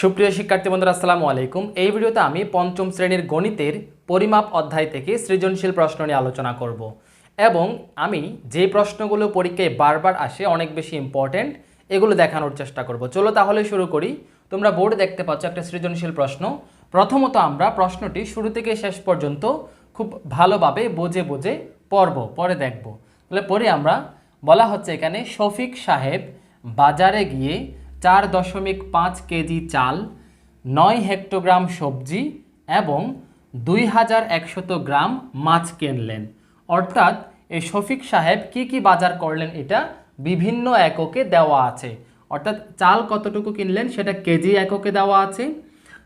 সুপ্রিয় শিক্ষার্থী বন্ধুরা, আসসালামু আলাইকুম। এই ভিডিওতে আমি পঞ্চম শ্রেণির গণিতের পরিমাপ অধ্যায় থেকে সৃজনশীল প্রশ্ন নিয়ে আলোচনা করব এবং আমি যে প্রশ্নগুলো পরীক্ষায় বারবার আসে, অনেক বেশি ইম্পর্ট্যান্ট এগুলো দেখানোর চেষ্টা করব। চলো তাহলে শুরু করি। তোমরা বোর্ডে দেখতে পাচ্ছ একটা সৃজনশীল প্রশ্ন। প্রথমত আমরা প্রশ্নটি শুরু থেকে শেষ পর্যন্ত খুব ভালোভাবে বোঝে বোঝে পড়ব, পরে দেখব। তাহলে পরে আমরা, বলা হচ্ছে এখানে শফিক সাহেব বাজারে গিয়ে চার দশমিক পাঁচ কেজি চাল, নয় হেক্টোগ্রাম সবজি এবং দুই হাজার একশত গ্রাম মাছ কিনলেন। অর্থাৎ এই শফিক সাহেব কি কি বাজার করলেন এটা বিভিন্ন এককে দেওয়া আছে। অর্থাৎ চাল কতটুকু কিনলেন সেটা কেজি এককে দেওয়া আছে,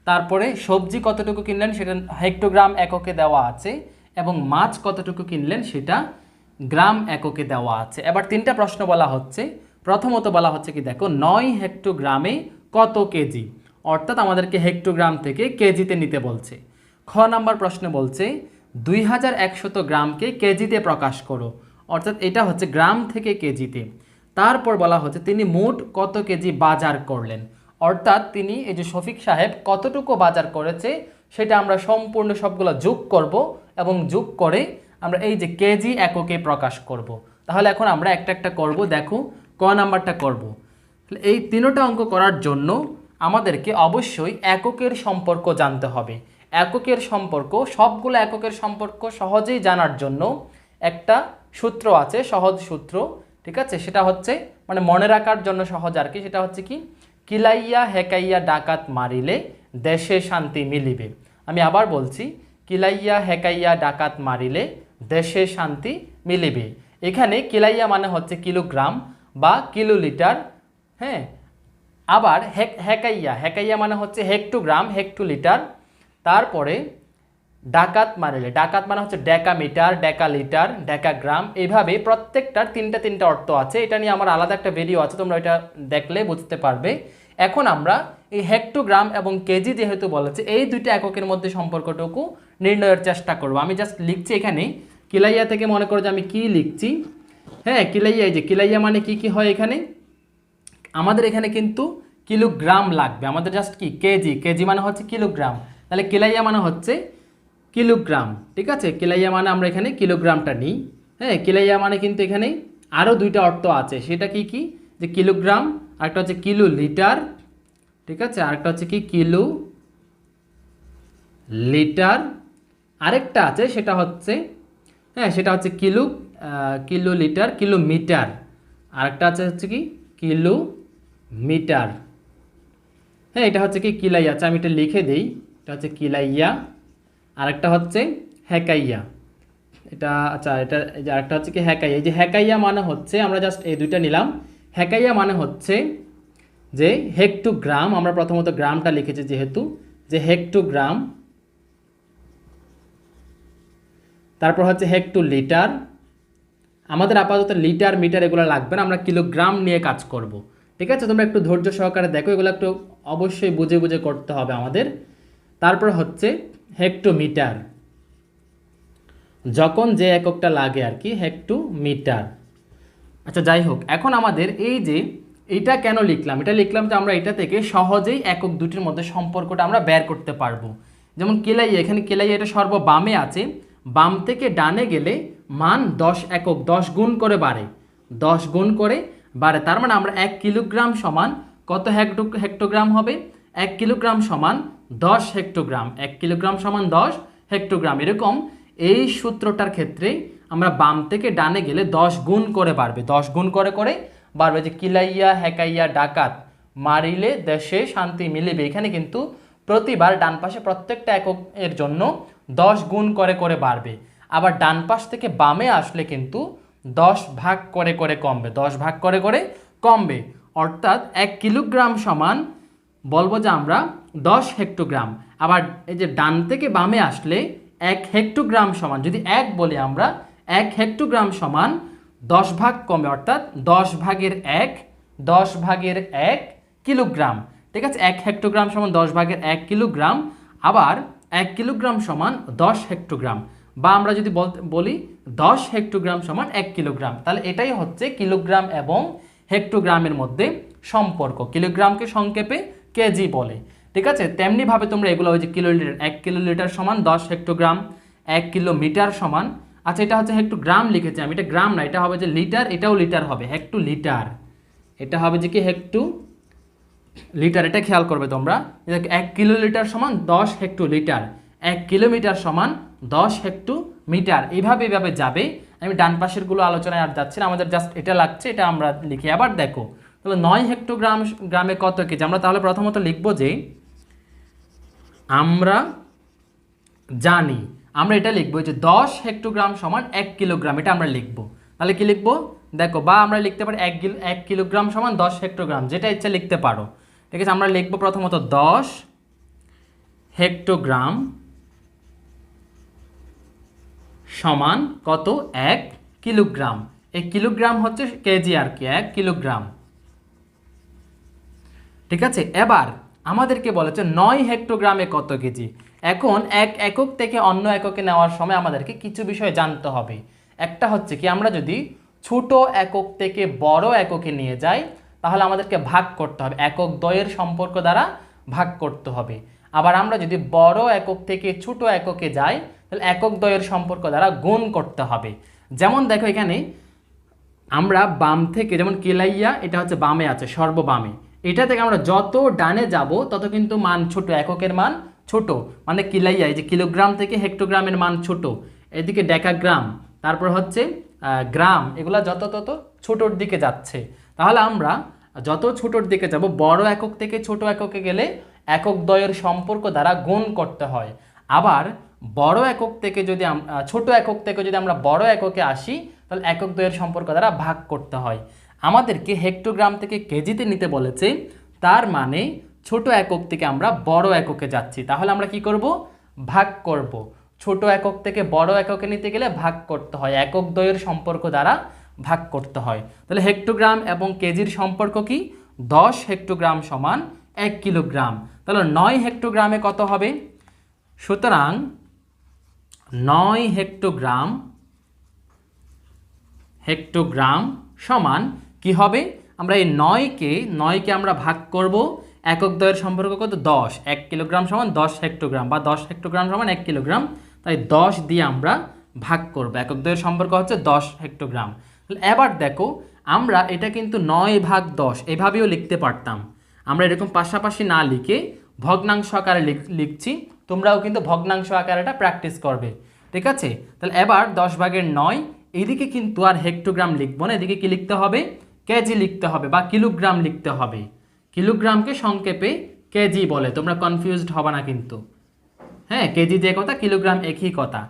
তারপরে সবজি কতটুকু কিনলেন সেটা হেক্টোগ্রাম এককে দেওয়া আছে এবং মাছ কতটুকু কিনলেন সেটা গ্রাম এককে দেওয়া আছে। এবার তিনটা প্রশ্ন বলা হচ্ছে প্রথমত বলা হচ্ছে কি, দেখো, নয় হেক্টোগ্রামে কত কেজি? অর্থাৎ আমাদেরকে হেক্টোগ্রাম থেকে কেজিতে নিতে বলছে। খ নাম্বার প্রশ্ন বলছে, দুই হাজার একশত গ্রামকে কেজিতে প্রকাশ করো। অর্থাৎ এটা হচ্ছে গ্রাম থেকে কেজিতে। তারপর বলা হচ্ছে, তিনি মোট কত কেজি বাজার করলেন? অর্থাৎ তিনি, এই যে শফিক সাহেব, কতটুকু বাজার করেছে, সেটা আমরা সম্পূর্ণ সবগুলো যোগ করব এবং যোগ করে আমরা এই যে কেজি এককে প্রকাশ করব। তাহলে এখন আমরা একটা একটা করব। দেখো ক নাম্বারটা করব। এই তিনোটা অঙ্ক করার জন্য আমাদেরকে অবশ্যই এককের সম্পর্ক জানতে হবে। এককের সম্পর্ক, সবগুলো এককের সম্পর্ক সহজেই জানার জন্য একটা সূত্র আছে, সহজ সূত্র, ঠিক আছে? সেটা হচ্ছে মানে মনে রাখার জন্য সহজ আর কি, সেটা হচ্ছে কি? কিলাইয়া হেকাইয়া ডাকাত মারিলে দেশে শান্তি মিলিবে। আমি আবার বলছি, কিলাইয়া হেকাইয়া ডাকাত মারিলে দেশে শান্তি মিলিবে। এখানে কিলাইয়া মানে হচ্ছে কিলোগ্রাম বা কিলোলিটার হ্যাঁ? আবার হেক হেকাইয়া হেকাইয়া মানে হচ্ছে হেক্টোগ্রাম, হেক্টোলিটার। তারপরে ডাকাত মারিলে, ডাকাত মানে হচ্ছে ডেকা মিটার ডেকা লিটার ডেকা গ্রাম এইভাবে প্রত্যেকটার তিনটা তিনটা অর্থ আছে। এটা নিয়ে আমার আলাদা একটা ভিডিও আছে, তোমরা এটা দেখলে বুঝতে পারবে। এখন আমরা এই হেক্টোগ্রাম এবং কেজি যেহেতু বলেছে, এই দুইটা এককের মধ্যে সম্পর্কটুকু নির্ণয়ের চেষ্টা করব। আমি জাস্ট লিখছি এখানে, কিলাইয়া থেকে মনে করো যে আমি কি লিখছি? হ্যাঁ কিলাইয়া এই যে, কিলাইয়া মানে কি কি হয় এখানে? আমাদের এখানে কিন্তু কিলোগ্রাম লাগবে। আমাদের জাস্ট কি? কেজি। কেজি মানে হচ্ছে কিলোগ্রাম। তাহলে কিলাইয়া মানে হচ্ছে কিলোগ্রাম। ঠিক আছে? কিলাইয়া মানে আমরা এখানে কিলোগ্রামটা নিই। হ্যাঁ কিলাইয়া মানে কিন্তু এখানে আরও দুইটা অর্থ আছে। সেটা কি কি? যে কিলোগ্রাম, আরেকটা হচ্ছে কিলো লিটার ঠিক আছে? আরেকটা হচ্ছে কি? কিলো লিটার আরেকটা আছে, সেটা হচ্ছে হ্যাঁ সেটা হচ্ছে কিলো কিলো লিটার কিলোমিটার। আরেকটা আছে হচ্ছে কি? কিলো মিটার হ্যাঁ এটা হচ্ছে কি? কিলাইয়া। আচ্ছা আমি এটা লিখে দিই। এটা হচ্ছে কিলাইয়া। আরেকটা হচ্ছে হ্যাকাইয়া এটা আচ্ছা এটা, এই যে আরেকটা হচ্ছে কি? হ্যাকাইয়া এই যে হ্যাকাইয়া মানে হচ্ছে, আমরা জাস্ট এই দুইটা নিলাম। হ্যাকাইয়া মানে হচ্ছে যে হেক্টোগ্রাম, আমরা প্রথমত গ্রামটা লিখেছি যেহেতু, যে হেক্টোগ্রাম। তারপর হচ্ছে হেক্টো লিটার আমাদের আপাতত লিটার, মিটার এগুলো লাগবে না, আমরা কিলোগ্রাম নিয়ে কাজ করব। ঠিক আছে? তোমরা একটু ধৈর্য সহকারে দেখো, এগুলো একটু অবশ্যই বুঝে বুঝে করতে হবে আমাদের। তারপর হচ্ছে হেক্টোমিটার। যখন যে এককটা লাগে আর কি, হেক্টোমিটার। আচ্ছা যাই হোক, এখন আমাদের এই যে এটা কেন লিখলাম? এটা লিখলাম যে আমরা এটা থেকে সহজেই একক দুটির মধ্যে সম্পর্কটা আমরা বের করতে পারব। যেমন কেলাইয়া, এখানে কেলাইয়া এটা সর্ব বামে আছে। বাম থেকে ডানে গেলে মান দশ একক দশ গুণ করে বাড়ে। দশ গুণ করে বাড়ে, তার মানে আমরা এক কিলোগ্রাম সমান কত হেক্টো হেক্টোগ্রাম হবে? এক কিলোগ্রাম সমান দশ হেক্টোগ্রাম এক কিলোগ্রাম সমান দশ হেক্টোগ্রাম এরকম এই সূত্রটার ক্ষেত্রে আমরা বাম থেকে ডানে গেলে দশ গুণ করে বাড়বে। দশ গুণ করে করে বাড়বে যে কিলাইয়া, হেকাইয়া, ডাকাত মারিলে দেশে শান্তি মিলিবে। এখানে কিন্তু প্রতিবার ডান পাশে প্রত্যেকটা একক এর জন্য দশ গুণ করে করে বাড়বে। আবার ডান পাশ থেকে বামে আসলে কিন্তু দশ ভাগ করে করে কমবে, দশ ভাগ করে করে কমবে। অর্থাৎ এক কিলোগ্রাম সমান বলব যে আমরা দশ হেক্টোগ্রাম। আবার এই যে ডান থেকে বামে আসলে এক হেক্টোগ্রাম সমান, যদি এক বলি আমরা, এক হেক্টোগ্রাম সমান দশ ভাগ কমে অর্থাৎ দশ ভাগের এক, দশ ভাগের এক কিলোগ্রাম। ঠিক আছে? এক হেক্টোগ্রাম সমান দশ ভাগের এক কিলোগ্রাম, আবার এক কিলোগ্রাম সমান দশ হেক্টোগ্রাম। বা আমরা যদি বলি দশ হেক্টোগ্রাম সমান এক কিলোগ্রাম, তাহলে এটাই হচ্ছে কিলোগ্রাম এবং হেক্টোগ্রামের মধ্যে সম্পর্ক। কিলোগ্রামকে সংক্ষেপে কেজি বলে। ঠিক আছে? তেমনিভাবে তোমরা এগুলো ওই যে কিলোলিটার, এক কিলোলিটার সমান দশ হেক্টোগ্রাম, এক কিলোমিটার সমান। আচ্ছা এটা হচ্ছে হেক্টো গ্রাম লিখেছি আমি, এটা গ্রাম না, এটা হবে যে লিটার, এটাও লিটার হবে হেক্টু লিটার এটা হবে যে কি? হেক্টু লিটার, এটা খেয়াল করবে তোমরা। এক কিলোলিটার সমান দশ হেক্টু লিটার এক কিলোমিটার সমান দশ হেক্টু মিটার এইভাবে এইভাবে যাবে। আমি ডান পাশেরগুলো আলোচনায় আর যাচ্ছি না। আমাদের জাস্ট এটা লাগছে, এটা আমরা লিখি। আবার দেখো, তাহলে নয় হেক্টোগ্রাম গ্রামে কত কেজি আমরা তাহলে প্রথমত লিখব যে আমরা জানি, আমরা এটা লিখব যে দশ হেক্টোগ্রাম সমান এক কিলোগ্রাম, এটা আমরা লিখব। তাহলে কি লিখব? দেখো, বা আমরা লিখতে পারি এক এক কিলোগ্রাম সমান দশ হেক্টোগ্রাম, যেটা ইচ্ছা লিখতে পারো। ঠিক আছে, আমরা লিখব প্রথমত দশ হেক্টোগ্রাম সমান কত? এক কিলোগ্রাম। এই কিলোগ্রাম হচ্ছে কেজি আর কি, এক কিলোগ্রাম। ঠিক আছে? এবার আমাদেরকে বলেছে নয় হেক্টোগ্রামে কত কেজি? এখন এক একক থেকে অন্য এককে নেওয়ার সময় আমাদেরকে কিছু বিষয় জানতে হবে। একটা হচ্ছে কি, আমরা যদি ছোট একক থেকে বড় এককে নিয়ে যাই, তাহলে আমাদেরকে ভাগ করতে হবে। একক দ্বয়ের সম্পর্ক দ্বারা ভাগ করতে হবে। আবার আমরা যদি বড় একক থেকে ছোট এককে যাই তাহলে একক দ্বয়ের সম্পর্ক দ্বারা গুণ করতে হবে। যেমন দেখো এখানে, আমরা বাম থেকে, যেমন কেলাইয়া, এটা হচ্ছে বামে আছে, সর্ববামে। এটা থেকে আমরা যত ডানে যাব, তত কিন্তু মান ছোট, এককের মান ছোট। মানে কিলাইয়া, এই যে কিলোগ্রাম থেকে হেক্টোগ্রামের মান ছোট। এদিকে ডেকাগ্রাম, তারপর হচ্ছে গ্রাম, এগুলা যত তত ছোটোর দিকে যাচ্ছে। তাহলে আমরা যত ছোটোর দিকে যাব, বড় একক থেকে ছোট এককে গেলে একক দ্বয়ের সম্পর্ক দ্বারা গুণ করতে হয়। আবার বড় একক থেকে যদি ছোট একক থেকে যদি আমরা বড় এককে আসি, তাহলে একক দ্বয়ের সম্পর্ক দ্বারা ভাগ করতে হয়। আমাদেরকে হেক্টোগ্রাম থেকে কেজিতে নিতে বলেছে, তার মানে ছোট একক থেকে আমরা বড় এককে যাচ্ছি। তাহলে আমরা কি করব? ভাগ করব। ছোট একক থেকে বড় এককে নিতে গেলে ভাগ করতে হয়। একক দ্বয়ের সম্পর্ক দ্বারা ভাগ করতে হয়। তাহলে হেক্টোগ্রাম এবং কেজির সম্পর্ক কি? দশ হেক্টোগ্রাম সমান এক কিলোগ্রাম। তাহলে নয় হেক্টোগ্রামে কত হবে? সুতরাং নয় হেক্টোগ্রাম হেক্টোগ্রাম সমান কি হবে? আমরা এই নয়কে নয়কে আমরা ভাগ করব। একক দ্বয়ের সম্পর্ক কত? দশ। এক কিলোগ্রাম সমান দশ হেক্টোগ্রাম বা দশ হেক্টোগ্রাম সমান এক কিলোগ্রাম। তাই দশ দিয়ে আমরা ভাগ করব। একক দ্বয়ের সম্পর্ক হচ্ছে দশ হেক্টোগ্রাম। এবার দেখো, আমরা এটা কিন্তু নয় ভাগ দশ, এভাবেও লিখতে পারতাম। আমরা এরকম পাশাপাশি না লিখে ভগ্নাংশ আকারে লিখ- লিখছি। তোমরাও কিন্তু ভগ্নাংশ আকারে এটা প্র্যাকটিস করবে। ঠিক আছে? তাহলে এবার দশ ভাগের নয় এদিকে কিন্তু আর হেক্টোগ্রাম লিখব না, এদিকে কি লিখতে হবে? কেজি লিখতে হবে বা কিলোগ্রাম লিখতে হবে। কিলোগ্রামকে সংক্ষেপে কেজি বলে, তোমরা কনফিউজড হবে না কিন্তু। হ্যাঁ কেজি যে কথা কিলোগ্রাম একই কথা।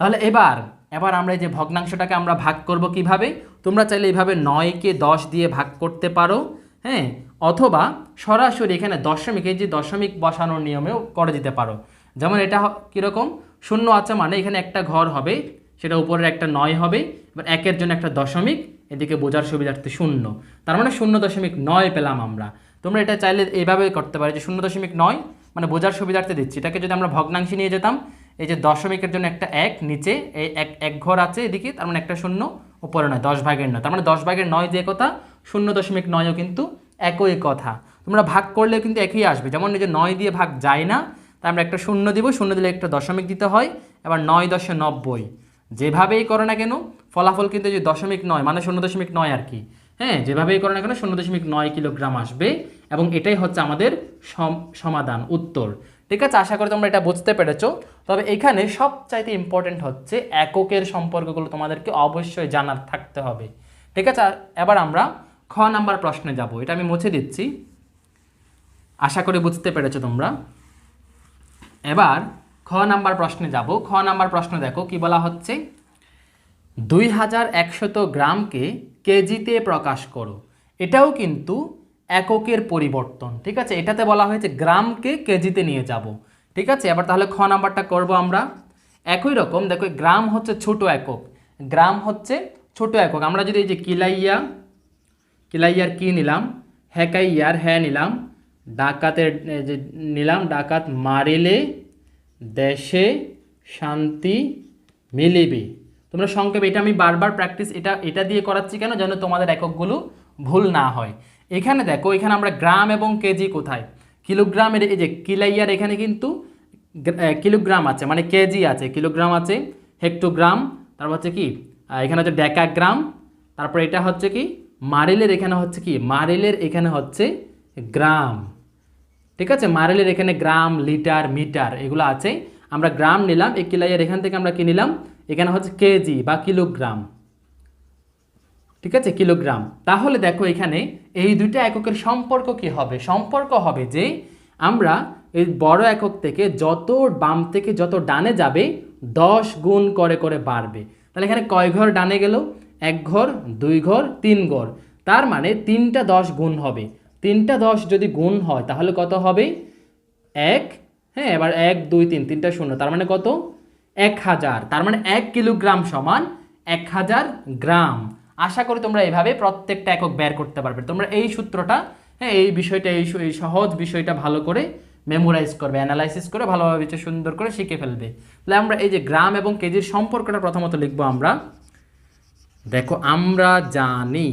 তাহলে এবার এবার আমরা এই যে ভগ্নাংশটাকে আমরা ভাগ করব কীভাবে? তোমরা চাইলে এইভাবে নয়কে দশ দিয়ে ভাগ করতে পারো হ্যাঁ? অথবা সরাসরি এখানে দশমিক, এই যে দশমিক বসানোর নিয়মেও করে দিতে পারো। যেমন এটা কীরকম? শূন্য আছে মানে এখানে একটা ঘর হবে, সেটা উপরের একটা নয় হবে, এবার একের জন্য একটা দশমিক, এদিকে বোঝার সুবিধার্থে শূন্য। তার মানে শূন্য দশমিক নয় পেলাম আমরা। তোমরা এটা চাইলে এইভাবে করতে পারো, যে শূন্য দশমিক নয় মানে বোঝার সুবিধার্থে দিচ্ছি। এটাকে যদি আমরা ভগ্নাংশে নিয়ে যেতাম, এই যে দশমিকের জন্য একটা এক নিচে, এই এক এক ঘর আছে এদিকে, তার মানে একটা শূন্য, উপরে নয়, দশ ভাগের নয়। তার মানে দশ ভাগের নয় যে কথা, শূন্য দশমিক নয়ও কিন্তু একই কথা। তোমরা ভাগ করলেও কিন্তু একই আসবে। যেমন এই যে নয় দিয়ে ভাগ যায় না তাই আমরা একটা শূন্য দিব, শূন্য দিলে একটা দশমিক দিতে হয়, এবার নয় দশে নব্বই। যেভাবেই করো না কেন, ফলাফল কিন্তু যে দশমিক নয় মানে শূন্য দশমিক নয় আর কি। হ্যাঁ যেভাবেই করো না কেন, শূন্য দশমিক নয় কিলোগ্রাম আসবে এবং এটাই হচ্ছে আমাদের সম- সমাধান, উত্তর। ঠিক আছে, আশা করি তোমরা এটা বুঝতে পেরেছ। তবে এখানে সবচাইতে ইম্পর্টেন্ট হচ্ছে এককের সম্পর্কগুলো তোমাদেরকে অবশ্যই জানার, থাকতে হবে। ঠিক আছে এবার আমরা খ নাম্বার প্রশ্নে যাব, এটা আমি মুছে দিচ্ছি। আশা করি বুঝতে পেরেছ তোমরা। এবার খ নাম্বার প্রশ্নে যাব। খ নাম্বার প্রশ্ন দেখো, কি বলা হচ্ছে? দুই হাজার একশত গ্রামকে কেজিতে প্রকাশ করো। এটাও কিন্তু এককের পরিবর্তন, ঠিক আছে? এটাতে বলা হয়েছে গ্রামকে কেজিতে নিয়ে যাব, ঠিক আছে? এবার তাহলে খ নাম্বারটা করব আমরা। একই রকম, দেখো, গ্রাম হচ্ছে ছোট একক। গ্রাম হচ্ছে ছোট একক। আমরা যদি এই যে কিলাইয়া, কিলাইয়ার কি নিলাম? হ্যাকাইয়ার হ্যাঁ নিলাম। ডাকাতের যে নিলাম, ডাকাত মারিলে দেশে শান্তি মিলিবে। তোমরা সংক্ষেপে, এটা আমি বারবার প্র্যাকটিস এটা এটা দিয়ে করাচ্ছি কেন? যেন তোমাদের এককগুলো ভুল না হয়। এখানে দেখো, এখানে আমরা গ্রাম এবং কেজি কোথায়? কিলোগ্রামের, এই যে কিলাইয়ার, এখানে কিন্তু কিলোগ্রাম আছে মানে কেজি আছে। কিলোগ্রাম আছে, হেক্টোগ্রাম, তারপর হচ্ছে কি? এখানে হচ্ছে ডেকাগ্রাম, তারপর এটা হচ্ছে কি? মারিলের এখানে হচ্ছে কি? মারিলের এখানে হচ্ছে গ্রাম। ঠিক আছে? মারেলের এখানে গ্রাম, লিটার, মিটার এগুলো আছে। আমরা গ্রাম নিলাম এই কিলাইয়ের এখান থেকে আমরা কি নিলাম? এখানে হচ্ছে কেজি বা কিলোগ্রাম। ঠিক আছে? কিলোগ্রাম। তাহলে দেখো এখানে এই দুইটা এককের সম্পর্ক কি হবে? সম্পর্ক হবে যে আমরা এই বড় একক থেকে যত বাম থেকে যত ডানে যাবে, দশ গুণ করে করে বাড়বে। তাহলে এখানে কয় ঘর ডানে গেল? এক ঘর, দুই ঘর, তিন ঘর। তার মানে তিনটা দশ গুণ হবে। তিনটা দশ যদি গুণ হয়, তাহলে কত হবে? এক। হ্যাঁ এবার এক, দুই, তিন, তিনটা শূন্য। তার মানে কত? এক হাজার। তার মানে এক কিলোগ্রাম সমান এক হাজার গ্রাম। আশা করি তোমরা এভাবে প্রত্যেকটা একক বের করতে পারবে। তোমরা এই সূত্রটা হ্যাঁ এই বিষয়টা, এই সহজ বিষয়টা ভালো করে মেমোরাইজ করবে অ্যানালাইসিস করে, ভালোভাবে সুন্দর করে শিখে ফেলবে। তাহলে আমরা এই যে গ্রাম এবং কেজির সম্পর্কটা প্রথমত লিখব আমরা। দেখো, আমরা জানি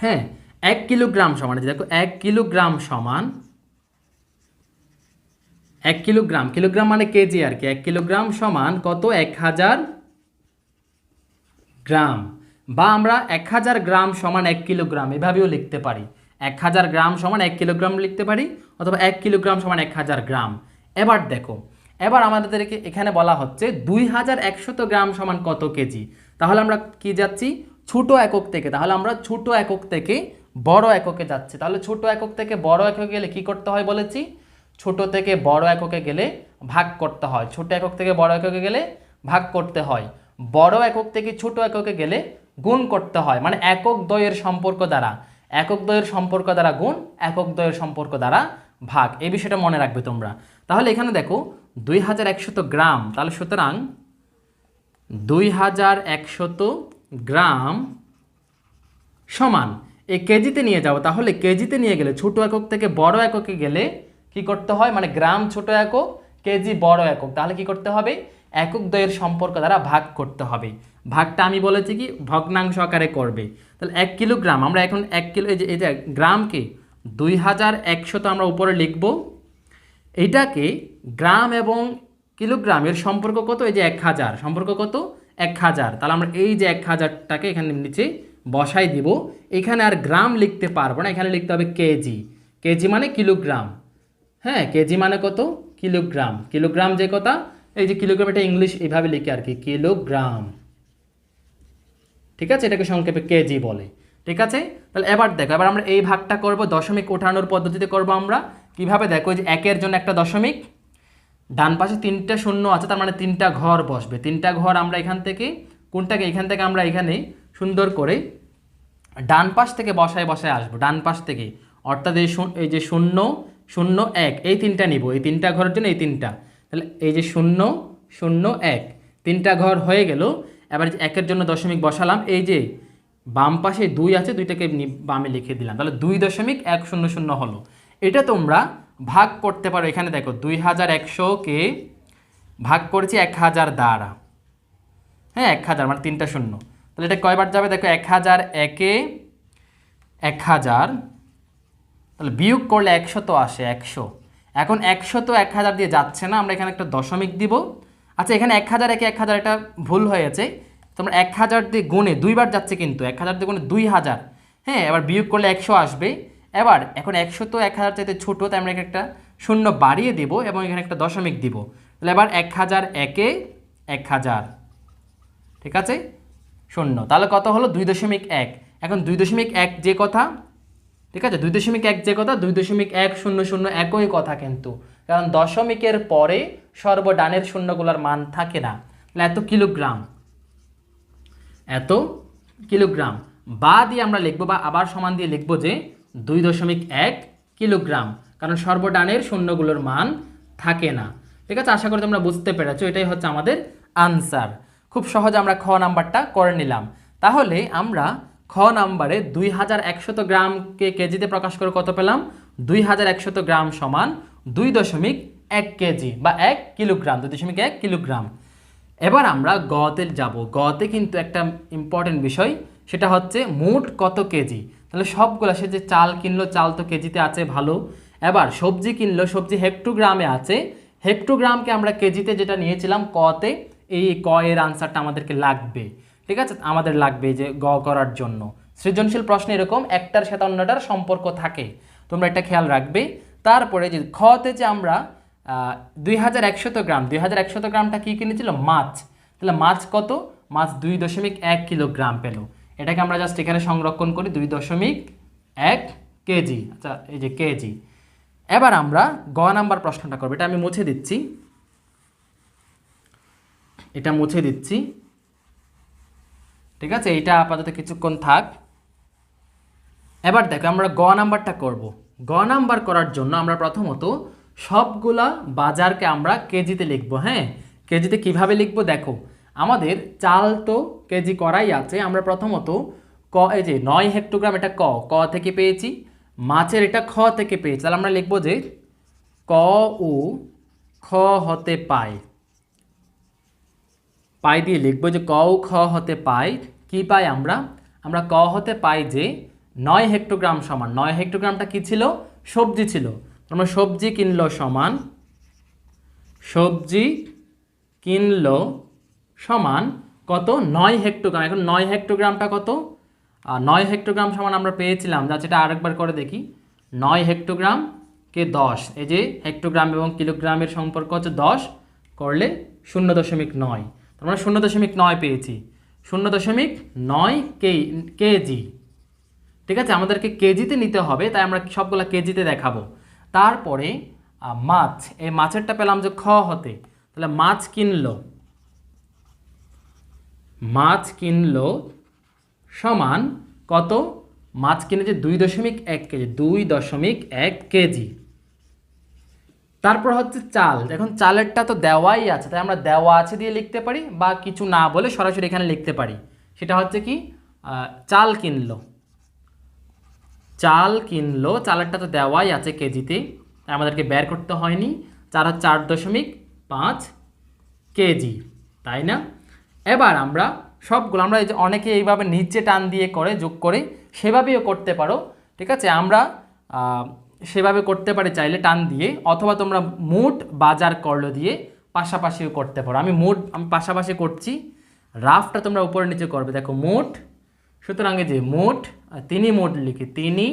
হ্যাঁ এক কিলোগ্রাম সমান দেখো, এক কিলোগ্রাম সমান, এক কিলোগ্রাম কিলোগ্রাম মানে কেজি আর কি, এক কিলোগ্রাম সমান কত? এক হাজার গ্রাম। বা আমরা এক হাজার গ্রাম সমান এক কিলোগ্রাম এভাবেও লিখতে পারি। এক হাজার গ্রাম সমান এক কিলোগ্রাম লিখতে পারি, অথবা এক কিলোগ্রাম সমান এক হাজার গ্রাম। এবার দেখো, এবার আমাদেরকে এখানে বলা হচ্ছে দুই হাজার একশত গ্রাম সমান কত কেজি? তাহলে আমরা কি যাচ্ছি? ছোট একক থেকে, তাহলে আমরা ছোট একক থেকে বড় এককে যাচ্ছে। তাহলে ছোট একক থেকে বড় এককে গেলে কি করতে হয় বলেছি? ছোট থেকে বড় এককে গেলে ভাগ করতে হয়। ছোট একক থেকে বড় এককে গেলে ভাগ করতে হয়। বড় একক থেকে ছোট এককে গেলে গুণ করতে হয়। মানে একক দ্বয়ের সম্পর্ক দ্বারা। একক দ্বয়ের সম্পর্ক দ্বারা গুণ, একক দ্বয়ের সম্পর্ক দ্বারা ভাগ। এই বিষয়টা মনে রাখবে তোমরা। তাহলে এখানে দেখো, দুই হাজার একশত গ্রাম। তাহলে সুতরাং দুই হাজার একশত গ্রাম সমান এই কেজিতে নিয়ে যাব। তাহলে কেজিতে নিয়ে গেলে ছোট একক থেকে বড় এককে গেলে কি করতে হয়? মানে গ্রাম ছোট একক, কেজি বড় একক। তাহলে কি করতে হবে? একক দ্বয়ের সম্পর্ক দ্বারা ভাগ করতে হবে। ভাগটা আমি বলেছি কি? ভগ্নাংশ আকারে করবে। তাহলে এক কিলোগ্রাম, আমরা এখন এক কিলো, এই যে এই যে গ্রামকে দুই হাজার একশত আমরা উপরে লিখব। এটাকে গ্রাম এবং কিলোগ্রামের সম্পর্ক কত? এই যে এক হাজার। সম্পর্ক কত? এক হাজার। তাহলে আমরা এই যে এক হাজারটাকে এখানে নিচে বসাই দিব। এখানে আর গ্রাম লিখতে পারব না। এখানে লিখতে হবে কেজি। কেজি মানে কিলোগ্রাম। হ্যাঁ কেজি মানে কত? কিলোগ্রাম। কিলোগ্রাম যে কথা এই যে কিলোগ্রাম এটা ইংলিশ এইভাবে লিখে আর কি, কিলোগ্রাম। ঠিক আছে? এটাকে সংক্ষেপে কেজি বলে। ঠিক আছে? তাহলে এবার দেখো, এবার আমরা এই ভাগটা করব, দশমিক ওঠানোর পদ্ধতিতে করব আমরা। কীভাবে? দেখো যে একের জন্য একটা দশমিক। ডান পাশে তিনটা শূন্য আছে, তার মানে তিনটা ঘর বসবে। তিনটা ঘর আমরা এখান থেকে, কোনটাকে? এখান থেকে আমরা এখানে সুন্দর করে ডান পাশ থেকে বসায় বসায় আসব, ডান পাশ থেকে। অর্থাৎ এই এই যে শূন্য শূন্য, এক, এই তিনটা নিব। এই তিনটা ঘরের জন্য এই তিনটা। তাহলে এই যে শূন্য শূন্য, এক, তিনটা ঘর হয়ে গেল। এবার যে একের জন্য দশমিক বসালাম, এই যে বাম পাশে দুই আছে, দুইটাকে বামে লিখে দিলাম। তাহলে দুই দশমিক এক শূন্য শূন্য হলো। এটা তোমরা ভাগ করতে পারো। এখানে দেখো, দুই হাজার একশোকে ভাগ করেছি এক হাজার দ্বারা। হ্যাঁ এক হাজার মানে তিনটা শূন্য। তাহলে এটা কয়বার যাবে? দেখো, এক হাজার একে এক হাজার। তাহলে বিয়োগ করলে একশো তো আসে, একশো। এখন একশো তো এক হাজার দিয়ে যাচ্ছে না, আমরা এখানে একটা দশমিক দিব। আচ্ছা এখানে এক হাজার একে এক হাজার, এটা ভুল হয়েছে। তোমরা এক হাজার দিয়ে গুণে দুইবার যাচ্ছে কিন্তু, এক হাজার দিয়ে গুণে দুই হাজার। হ্যাঁ এবার বিয়োগ করলে একশো আসবে। এবার, এখন একশো তো এক হাজার চাইতে ছোটো, তাই আমরা এখানে একটা শূন্য বাড়িয়ে দিব এবং এখানে একটা দশমিক দিব। তাহলে এবার এক হাজার একে এক হাজার। ঠিক আছে? শূন্য। তাহলে কত হলো? দুই দশমিক এক। এখন দুই দশমিক এক যে কথা, ঠিক আছে? দুই দশমিক এক যে কথা, দুই দশমিক এক শূন্য শূন্য একই কথা কিন্তু। কারণ দশমিকের পরে সর্বডানের শূন্যগুলোর মান থাকে না। এত কিলোগ্রাম। এত কিলোগ্রাম। বা দিয়ে আমরা লিখব বা আবার সমান দিয়ে লিখব যে দুই দশমিক এক কিলোগ্রাম। কারণ সর্বডানের শূন্যগুলোর মান থাকে না। ঠিক আছে? আশা করি তোমরা বুঝতে পেরেছ। এটাই হচ্ছে আমাদের আনসার। খুব সহজে আমরা খ নাম্বারটা করে নিলাম। তাহলে আমরা খ নাম্বারে দুই হাজার একশত গ্রামকে কেজিতে প্রকাশ করে কত পেলাম? দুই হাজার একশত গ্রাম সমান দুই দশমিক এক কেজি বা এক কিলোগ্রাম, দুই দশমিক এক কিলোগ্রাম। এবার আমরা গতে যাব। গতে কিন্তু একটা ইম্পর্টেন্ট বিষয়, সেটা হচ্ছে মোট কত কেজি? তাহলে সবগুলো, সে যে চাল কিনলো, চাল তো কেজিতে আছে, ভালো। এবার সবজি কিনলো, সবজি হেক্টোগ্রামে আছে। হেক্টোগ্রামকে আমরা কেজিতে যেটা নিয়েছিলাম, কতে এই ক এর আনসারটা আমাদেরকে লাগবে। ঠিক আছে? আমাদের লাগবে যে গ করার জন্য। সৃজনশীল প্রশ্নে এরকম, একটার সাথে অন্যটার সম্পর্ক থাকে। তোমরা এটা খেয়াল রাখবে। তারপরে যে খতে যে আমরা দুই হাজার একশত গ্রাম, দুই হাজার একশত গ্রামটা কী কিনেছিল? মাছ। তাহলে মাছ কত? মাছ দুই দশমিক এক কিলোগ্রাম পেল। এটাকে আমরা জাস্ট এখানে সংরক্ষণ করি, দুই দশমিক এক কেজি। আচ্ছা এই যে কেজি। এবার আমরা গ নাম্বার প্রশ্নটা করব। এটা আমি মুছে দিচ্ছি। এটা মুছে দিচ্ছি। ঠিক আছে এটা আপাতত কিছুক্ষণ থাক। এবার দেখো, আমরা গ নাম্বারটা করব। গ নাম্বার করার জন্য আমরা প্রথমত সবগুলা বাজারকে আমরা কেজিতে লিখব হ্যাঁ? কেজিতে কীভাবে লিখব দেখো, আমাদের চাল তো কেজি করাই আছে। আমরা প্রথমত ক, এই যে নয় হেক্টোগ্রাম, এটা ক ক থেকে পেয়েছি। মাছের এটা খ থেকে পেয়েছি। তাহলে আমরা লিখব যে ক উ খ হতে পায়। পাই দিয়ে লিখব যে ক উ খ হতে পাই, কি পাই আমরা? আমরা ক হতে পাই যে নয় হেক্টোগ্রাম সমান, নয় হেক্টোগ্রামটা কি ছিল? সবজি ছিল। আমরা সবজি কিনলো সমান, সবজি কিনলো সমান কত? নয় হেক্টোগ্রাম। এখন নয় হেক্টোগ্রামটা কত? নয় হেক্টোগ্রাম সমান আমরা পেয়েছিলাম, যা সেটা আরেকবার করে দেখি। নয় হেক্টোগ্রাম কে দশ? এই যে হেক্টোগ্রাম এবং কিলোগ্রামের সম্পর্ক হচ্ছে দশ, করলে শূন্য দশমিক নয়। আমরা শূন্য দশমিক নয় পেয়েছি। শূন্য দশমিক নয় কে, কেজি। ঠিক আছে? আমাদেরকে কেজিতে নিতে হবে, তাই আমরা সবগুলা কেজিতে দেখাবো। তারপরে মাছ। এই মাছেরটা পেলাম যে খ হতে। তাহলে মাছ কিনলো। মাছ কিনলো সমান কত? মাছ কিনেছে দুই দশমিক এক কেজি, দুই দশমিক এক কেজি। তারপর হচ্ছে চাল। এখন চালেরটা তো দেওয়াই আছে, তাই আমরা দেওয়া আছে দিয়ে লিখতে পারি বা কিছু না বলে সরাসরি এখানে লিখতে পারি। সেটা হচ্ছে কি চাল কিনলো। চাল কিনলো, চালেরটা তো দেওয়াই আছে কেজিতে আমাদেরকে বের করতে হয়নি। চার চার দশমিক পাঁচ কেজি, তাই না? এবার আমরা সবগুলো, আমরা এই যে অনেকে এইভাবে নিচে টান দিয়ে করে, যোগ করে সেভাবেও করতে পারো, ঠিক আছে? আমরা সেভাবে করতে পারে চাইলে টান দিয়ে, অথবা তোমরা মুট বাজার করল দিয়ে পাশাপাশিও করতে পারো। আমি মুট, আমি পাশাপাশি করছি, রাফটা তোমরা উপরে নিচে করবে। দেখো, মুট, সুতরাং যে মোট তিনি মোট লিখি, তিনি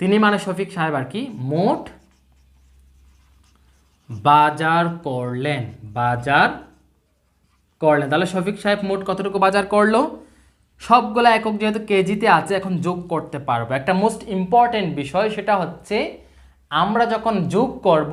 তিনি মানে শফিক সাহেব আর কি, মোট বাজার করলেন বাজার করলেন। তাহলে শফিক সাহেব মোট কতটুকু বাজার করল? সবগুলো একক যেহেতু কেজিতে আছে, এখন যোগ করতে পারব। একটা মোস্ট ইম্পর্টেন্ট বিষয় সেটা হচ্ছে, আমরা যখন যোগ করব,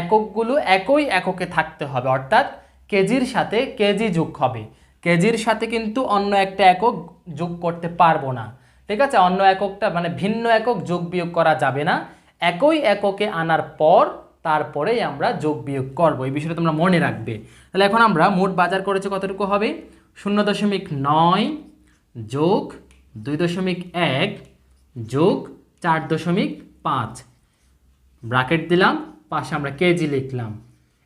এককগুলো একই এককে থাকতে হবে। অর্থাৎ কেজির সাথে কেজি যোগ হবে। কেজির সাথে কিন্তু অন্য একটা একক যোগ করতে পারব না। ঠিক আছে? অন্য এককটা মানে ভিন্ন একক যোগ বিয়োগ করা যাবে না। একই এককে আনার পর তারপরেই আমরা যোগ বিয়োগ করব। এই বিষয়টা তোমরা মনে রাখবে। তাহলে এখন আমরা মোট বাজার করেছে কতটুকু হবে? শূন্য দশমিক নয় যোগ দুই দশমিক এক যোগ চার দশমিক পাঁচ। ব্রাকেট দিলাম, পাশে আমরা কেজি লিখলাম।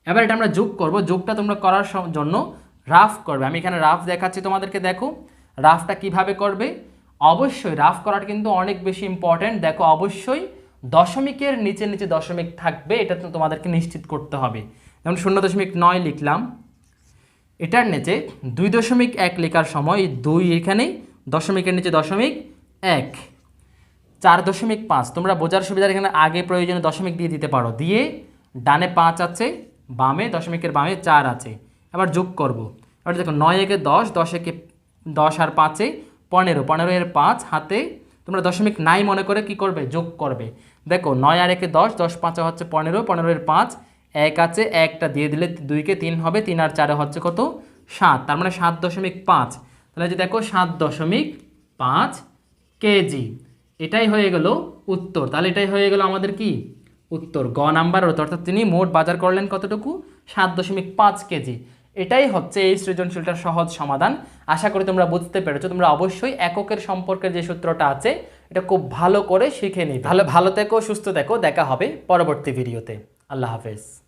এবার এটা আমরা যোগ করব, যোগটা তোমরা করার জন্য রাফ করবে। আমি এখানে রাফ দেখাচ্ছি তোমাদেরকে, দেখো রাফটা কীভাবে করবে। অবশ্যই রাফ করাটা কিন্তু অনেক বেশি ইম্পর্ট্যান্ট দেখো অবশ্যই দশমিকের নিচে নিচে দশমিক থাকবে, এটা তো তোমাদেরকে নিশ্চিত করতে হবে। যেমন শূন্য দশমিক নয় লিখলাম এটার নিচে দুই দশমিক এক লেখার সময় দুই এখানে দশমিকের নিচে দশমিক এক। চার দশমিক পাঁচ, তোমরা বোঝার সুবিধার এখানে আগে প্রয়োজনে দশমিক দিয়ে দিতে পারো। দিয়ে ডানে পাঁচ আছে, বামে দশমিকের বামে চার আছে। এবার যোগ করব। এবার দেখো নয় একে দশ দশ একে দশ আর পাঁচে পনেরো। পনেরো এর পাঁচ হাতে তোমরা দশমিক নাই মনে করে কি করবে? যোগ করবে। দেখো নয় আর একে দশ দশ পাঁচে হচ্ছে পনেরো পনেরো এর পাঁচ এক আছে, একটা দিয়ে দিলে দুইকে তিন হবে, তিন আর চারে হচ্ছে কত? সাত। তার মানে সাত দশমিক পাঁচ। তাহলে যে দেখো সাত দশমিক পাঁচ কেজি। এটাই হয়ে গেল উত্তর। তাহলে এটাই হয়ে গেল আমাদের কি? উত্তর। গ নাম্বার অর্থাৎ তিনি মোট বাজার করলেন কতটুকু? সাত দশমিক পাঁচ কেজি। এটাই হচ্ছে এই সৃজনশীলটার সহজ সমাধান। আশা করি তোমরা বুঝতে পেরেছ। তোমরা অবশ্যই এককের সম্পর্কের যে সূত্রটা আছে, এটা খুব ভালো করে শিখে নিই ভালো ভালো থেকো, সুস্থ থেকো। দেখা হবে পরবর্তী ভিডিওতে আল্লাহ হাফেজ।